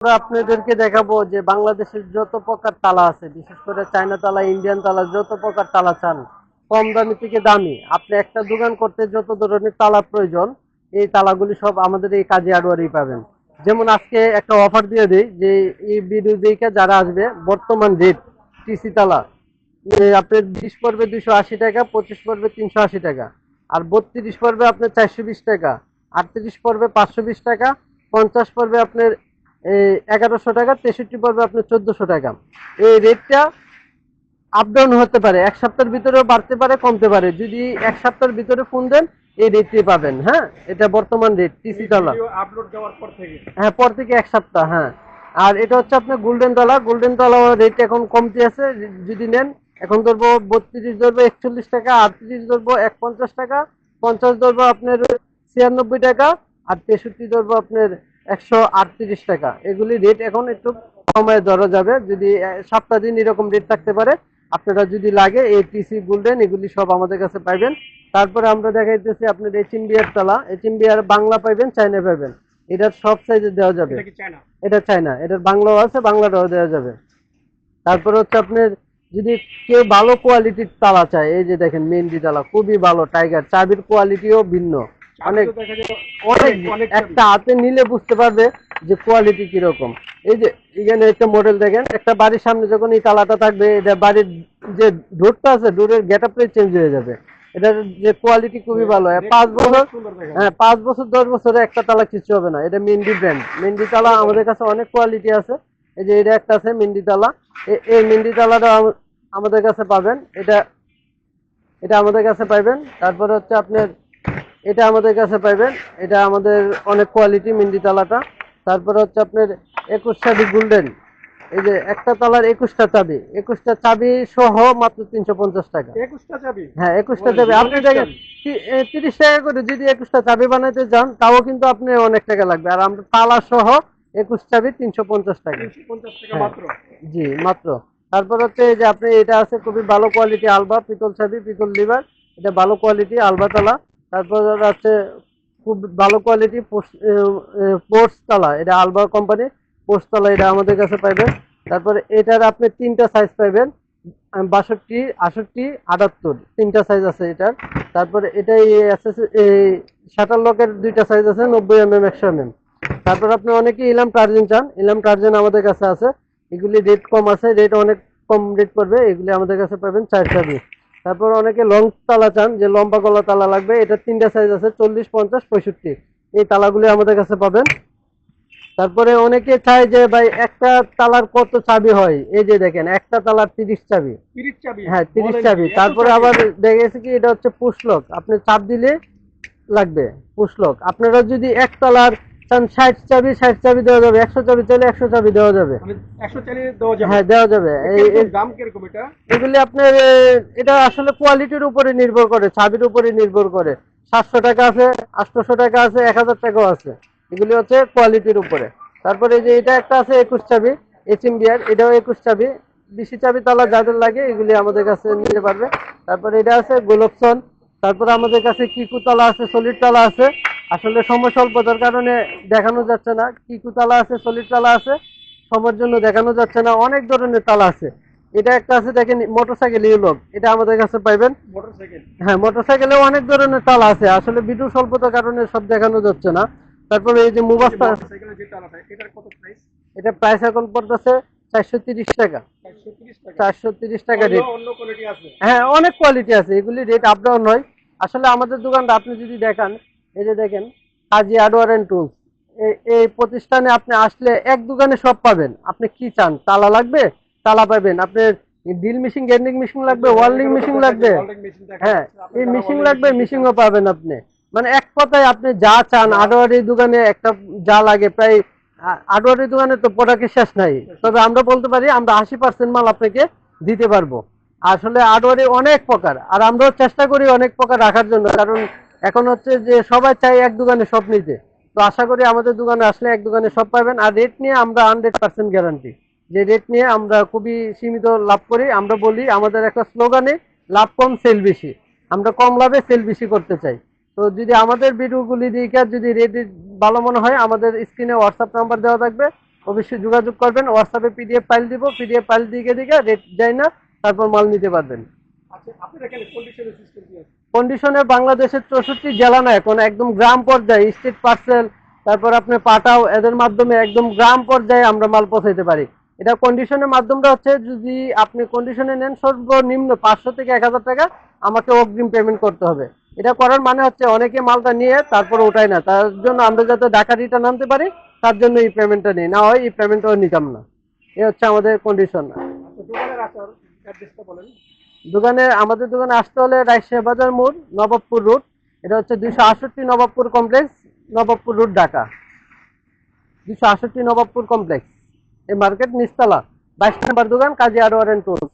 আমরা আপনাদেরকে দেখাবো যে বাংলাদেশের যত প্রকার তালা আছে, বিশেষ করে চায়না তালা, ইন্ডিয়ান তালা, যত প্রকার তালা চান, কম দামি থেকে দামি। আপনি একটা দোকান করতে যত ধরনের তালা প্রয়োজন, এই তালাগুলি সব আমাদের এই কাজে আড়ুয়ারি পাবেন। যেমন আজকে একটা অফার দিয়ে দিই যে এই দেখে যারা আসবে, বর্তমান রেট টিসি তালা আপনার বিশ পর্বে দুশো আশি টাকা, পঁচিশ পর্বে তিনশো আশি টাকা। আর বত্রিশ পর্বে আপনার চারশো বিশ টাকা, আটত্রিশ পর্বে পাঁচশো বিশ টাকা, পঞ্চাশ পর্বে আপনার এগারোশো টাকা তেষট্টি পড়বে আপনার চোদ্দশো টাকা। এই রেটটা আপ ডাউন হতে পারে এক সপ্তাহের ভিতরেও বাড়তে পারে কমতে পারে। যদি এক সপ্তাহের ভিতরে ফোন দেন এই রেটটি পাবেন হ্যাঁ? এটা বর্তমান রেট টিসি তলা আপলোড দেওয়ার পর থেকে। হ্যাঁ পর থেকে এক সপ্তাহ হ্যাঁ। আর এটা হচ্ছে আপনার গোল্ডেন তলা গোল্ডেন তলা রেট এখন কমতে আছে যদি নেন এখন ধরবো বত্রিশ ধরবো একচল্লিশ টাকা আটত্রিশ ধরবো এক পঞ্চাশ টাকা পঞ্চাশ ধরবো আপনার ছিয়ানব্বই টাকা আর তেষট্টি ধরবো আপনার একশো আটত্রিশ টাকা। এগুলি রেট এখন একটু কমায় ধরা যাবে। যদি সপ্তাহ দিন এরকম রেট থাকতে পারে আপনারা যদি লাগে এই টিসি গোল্ডেন এগুলি সব আমাদের কাছে পাইবেন। তারপরে আমরা দেখাইতেছি আপনার এইচিন বিয়ার তালা। এইচিন বিয়ার বাংলা পাইবেন চাইনা পাইবেন। এটার সব সাইজে দেওয়া যাবে। এটা কি চায়না এটা চাই না এটার বাংলাও আছে বাংলাটাও দেওয়া যাবে। তারপরে হচ্ছে আপনার যদি কেউ ভালো কোয়ালিটির তালা চায় এই যে দেখেন মেহেন্দি তালা খুবই ভালো টাইগার চাবির কোয়ালিটিও ভিন্ন। অনেক অনেক একটা হাতে নিলে বুঝতে পারবে যে কোয়ালিটি কীরকম। এই যে এখানে একটা মডেল দেখেন একটা বাড়ির সামনে যখন এই তালাটা থাকবে এটা বাড়ির যে ডোরটা আছে ডোরের গেট আপটাই চেঞ্জ হয়ে যাবে। এটার যে কোয়ালিটি খুবই ভালো। পাঁচ বছর হ্যাঁ পাঁচ বছর দশ বছরে একটা তালা কিছু হবে না। এটা মেন্ডি ব্র্যান্ড মেন্ডি তালা আমাদের কাছে অনেক কোয়ালিটি আছে। এই যে এটা একটা আছে মেন্ডি তালা। এই মেন্ডি তালাটা আমাদের কাছে পাবেন। এটা এটা আমাদের কাছে পাইবেন। তারপরে হচ্ছে আপনার এটা আমাদের কাছে পাইবেন। এটা আমাদের অনেক কোয়ালিটি মেন্ডি তালাটা। তারপরে হচ্ছে আপনার একুশ চাবি গোল্ডেন এই যে একটা তালার একুশটা চাবি। একুশটা চাবি সহ মাত্র তিনশো পঞ্চাশ টাকা। একুশটা চাবি? হ্যাঁ একুশটা চাবি। আপনি দেখেন তিরিশ টাকা করে যদি একুশটা চাবি বানাইতে যান তাও কিন্তু আপনি অনেক টাকা লাগবে। আর আমরা তালা সহ একুশ চাবি তিনশো পঞ্চাশ টাকা। হ্যাঁ। জি মাত্র। তারপর হচ্ছে এই যে আপনি এটা আছে খুবই ভালো কোয়ালিটি আলবা পিতল চাবি পিতল লিভার। এটা ভালো কোয়ালিটি আলবা তালা। তারপর আছে খুব ভালো কোয়ালিটি পোস্ট তালা এটা আলবা কোম্পানি পোস্ট তালা এটা আমাদের কাছে পাইবেন। তারপরে এটার আপনি তিনটা সাইজ পাইবেন বাষট্টি, আষট্টি, আটাত্তর, তিনটা সাইজ আছে এটার। তারপরে এটা এই শাটার লকের দুইটা সাইজ আছে, নব্বই এম এম একশো এম এম তারপর আপনি অনেকে ইলাম টার্জেন চান ইলাম টার্জেন আমাদের কাছে আছে। এগুলি রেট কম আছে রেট অনেক কম রেট পড়বে, এগুলি আমাদের কাছে পাবেন চার চাবি তারপর অনেকে লং তালা চান যে লম্বা গলা তালা লাগবে এটা তিনটা সাইজ আছে চল্লিশ পঞ্চাশ পঁয়ষট্টি। এই তালাগুলি আমাদের কাছে পাবেন। তারপরে অনেকে চায় যে ভাই একটা তালার কত চাবি হয়? এই যে দেখেন একটা তালার তিরিশ চাবি। হ্যাঁ তিরিশ চাবি। তারপরে আবার দেখা গেছে কি এটা হচ্ছে পুষলক আপনি চাপ দিলে লাগবে পুষলক আপনারা যদি এক তলার চান ষাট চাবি ষাট চাবি দেওয়া যাবে। একশো চাবি চাইলে একশো চাবি দেওয়া যাবে। একশো চালিয়ে দেওয়া যাবে। হ্যাঁ দেওয়া যাবে। দাম কীরকম এটা? এগুলি আপনার এটা আসলে কোয়ালিটির উপরে নির্ভর করে চাবির উপরে নির্ভর করে। সাতশো টাকা আছে আটশোশো টাকা আছে এক হাজার টাকাও আছে। এগুলি হচ্ছে কোয়ালিটির উপরে। তারপরে এই যে এটা একটা আছে একুশ চাবি এইচিম বিয়ার এটাও একুশ চাবি। বিশি চাবি তালা যাদের লাগে এগুলি আমাদের কাছে নিতে পারবে। তারপরে এটা আছে গোলপসন তারপরে আমাদের কাছে কিকু তালা আছে সলিড তালা আছে। আসলে সময় স্বল্পতার কারণে দেখানো যাচ্ছে না। কিকু তালা আছে সলিড তালা আছে সময়ের জন্য দেখানো যাচ্ছে না। অনেক ধরনের তালা আছে। এটা একটা আছে দেখেন মোটরসাইকেল ইউলক এটা আমাদের কাছে পাইবেন। মোটরসাইকেল? হ্যাঁ মোটরসাইকেলেও অনেক ধরনের তালা আছে। আসলে বিদ্যুৎ স্বল্পতার কারণে সব দেখানো যাচ্ছে না। তারপরে এই যে মুবাস্তা এটা প্রাইস এখন পড়তেছে চারশো তিরিশ টাকা। চারশো তিরিশ টাকা। রেট অন্য কোয়ালিটি আছে। হ্যাঁ অনেক কোয়ালিটি আছে। এগুলি রেট আপ ডাউন হয় আসলে আমাদের দোকানটা আপনি যদি দেখান এই যে দেখেন কাজী টুলস এই প্রতিষ্ঠানে আপনি আসলে এক দোকানে সব পাবেন। আপনি কি চান? তালা লাগবে? তালা পাবেন। আপনার ড্রিল মেশিন গ্যান্ডিং মেশিন লাগবে ওয়ার্ল্ডিং মেশিন লাগবে। হ্যাঁ এই মেশিন লাগবে মেশিনও পাবেন আপনি। মানে এক কথায় আপনি যা চান আডোয়ারি দোকানে একটা যা লাগে প্রায় আ- আডোয়ারি দোকানে তো প্রোডাক্টের শেষ নাই। তবে আমরা বলতে পারি, আমরা আশি পার্সেন্ট মাল আপনাকে দিতে পারব। আসলে আডোয়ারি অনেক প্রকার, আর আমরাও চেষ্টা করি অনেক প্রকার রাখার জন্য, কারণ এখন হচ্ছে যে সবাই চাই এক দোকানে সব নিতে। তো আশা করি আমাদের দোকানে আসলে এক দোকানে সব পাবেন, আর রেট নিয়ে আমরা হান্ড্রেড পার্সেন্ট গ্যারান্টি যে রেট নিয়ে আমরা খুবই সীমিত লাভ করি, আমরা বলি, আমাদের একটা স্লোগানে লাভ কম সেল বেশি। আমরা কম লাভে সেল বেশি করতে চাই। তো যদি আমাদের ভিডিওগুলি দিকে যদি রেডি ভালো মনে হয় আমাদের স্ক্রিনে হোয়াটসঅ্যাপ নাম্বার দেওয়া থাকবে। অবশ্যই যোগাযোগ করবেন হোয়াটসঅ্যাপে পিডিএফ ফাইল দিব। পিডিএফ ফাইল দিকে দিকে রেট যাই না তারপর মাল নিতে পারবেন। আচ্ছা কন্ডিশনে বাংলাদেশের চৌষট্টি জেলা না এখন একদম গ্রাম পর্যায়ে স্টেট পার্সেল তারপর আপনি পাঠাও এদের মাধ্যমে একদম গ্রাম পর্যায়ে আমরা মাল পৌঁছাইতে পারি। এটা কন্ডিশনের মাধ্যমটা হচ্ছে যদি আপনি কন্ডিশনে নেন সর্বনিম্ন পাঁচশো থেকে এক হাজার টাকা আমাকে অগ্রিম পেমেন্ট করতে হবে। এটা করার মানে হচ্ছে অনেকে মালটা নিয়ে তারপর ওঠায় না। তার জন্য আমরা যাতে ঢাকা রিটার্ন আনতে পারি তার জন্য এই পেমেন্টটা নিই। না হয় এই পেমেন্টটাও নিতাম না। এ হচ্ছে আমাদের কন্ডিশন আচ্ছা বলেন। দোকানে আমাদের দোকানে আসতে হলে রাজশাহী বাজার মোড় নবাবপুর রোড এটা হচ্ছে দুইশো আটষট্টি নবাবপুর কমপ্লেক্স নবাবপুর রোড ঢাকা। দুইশো আষট্টি নবাবপুর কমপ্লেক্স এই মার্কেট নিস্তালা বাইশ নম্বর দোকান কাজী আরোয়ার অ্যান্ড টুলস